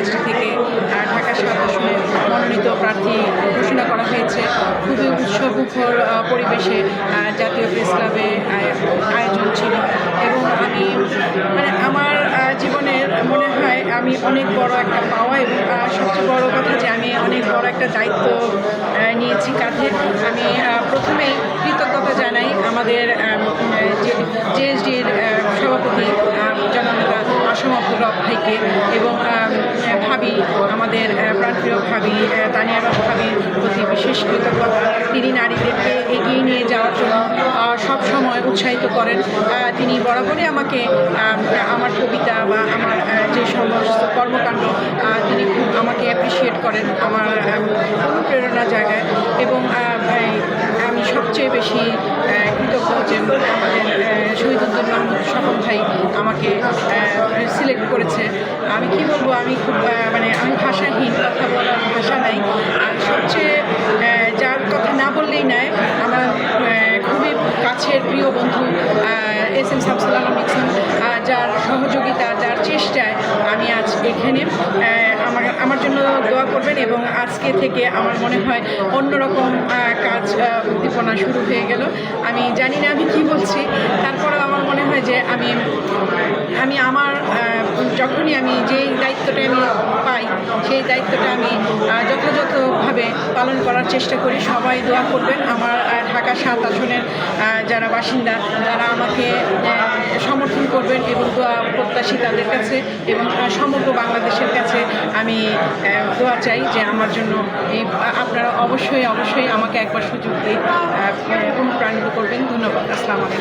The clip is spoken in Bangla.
কলেজটি থেকে ঢাকা সাত আসনে মনোনীত প্রার্থী ঘোষণা করা হয়েছে। খুবই উৎসবমুখর পরিবেশে জাতীয় প্রেস ক্লাবে আয়োজন ছিল। এবং আমি মানে আমার জীবনের মনে হয় আমি অনেক বড় একটা পাওয়া এবং সবচেয়ে বড় কথা যে আমি অনেক বড় একটা দায়িত্ব নিয়েছি কাঁধে। আমি প্রথমে কৃতজ্ঞতা জানাই আমাদের জিএসডির সভাপতি জননেতা অসম আব্দুল ভাইকে এবং ভাবি, আমাদের প্রাণপ্রিয় ভাবি তানিয়া রব ভাবির প্রতি বিশেষ কৃতজ্ঞতা। তিনি নারীদেরকে এগিয়ে নিয়ে যাওয়ার জন্য সব সময় উৎসাহিত করেন। তিনি বরাবরই আমাকে আমার কবিতা বা আমার যে সমস্ত কর্মকাণ্ড তিনি খুব আমাকে অ্যাপ্রিসিয়েট করেন আমার অনুপ্রেরণা জায়গায়। এবং আমি সবচেয়ে বেশি কৃতজ্ঞ যে আমাদের স্বপন ভাই আমাকে সিলেক্ট করেছে। আমি কি বলব আমি খুব মানে আমি ভাষাহীন কথা বলার ভাষা নাই। আর সবচেয়ে যার কথা না বললেই নাই আমার খুবই কাছের প্রিয় বন্ধু এস এম শামসুল আলম আহ, যার সহযোগিতা যার চেষ্টায় আমি আজ এখানে আমার আমার জন্য দোয়া করবেন এবং আজকে থেকে আমার মনে হয় অন্যরকম কাজ উদ্দীপনা শুরু হয়ে গেল। আমি জানি না আমি কি বলছি তারপরেও আমার মনে হয় যে আমি আমি আমার যখনই আমি যেই দায়িত্বটা আমি পাই, সেই দায়িত্বটা আমি যথাযথভাবে পালন করার চেষ্টা করি। সবাই দোয়া করবেন। আমার ঢাকা সাত আসনের যারা বাসিন্দা, তারা আমাকে সমর্থন করবেন এবং দোয়া প্রত্যাশী তাদের কাছে এবং সমগ্র বাংলাদেশের কাছে আমি দোয়া চাই যে আমার জন্য এই, আপনারা অবশ্যই অবশ্যই আমাকে একবার সুযোগ দিয়ে অনুপ্রাণিত করবেন। ধন্যবাদ। আসসালামু আলাইকুম।